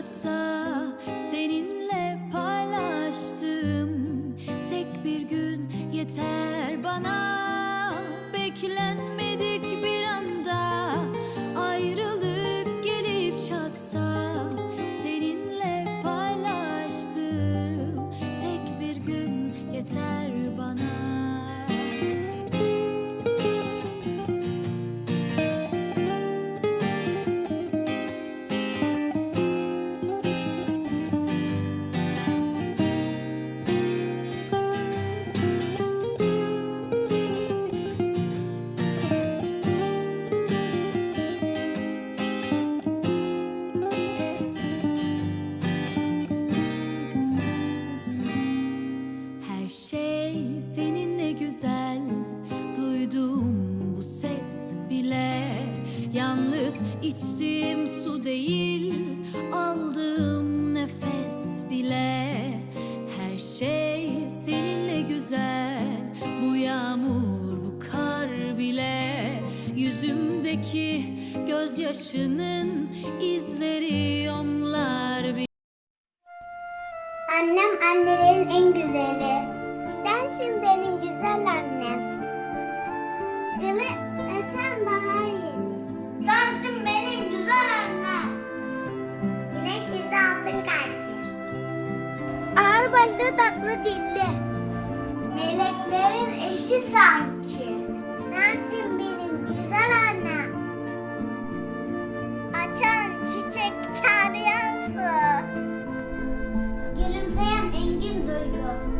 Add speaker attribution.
Speaker 1: çatsa Seninle paylaştığım Tek bir gün yeter bana. Beklenmedik güzel Duyduğum bu ses bile. Yalnız içtiğim su değil Aldığım nefes bile. Her şey seninle güzel Bu yağmur, bu kar bile. Yüzümdeki gözyaşının izleri onlar bile
Speaker 2: Annem annelerin en güzeli. Sensin benim güzel annem. Dili esen bahar yeri. Sensin benim güzel annem. Güneş yüzü altın kalpli. Ağır başlı tatlı dilli. Meleklerin eşi sanki. Sensin benim güzel annem. Açan çiçek çağlayan su. Gülümseyen engin duygu.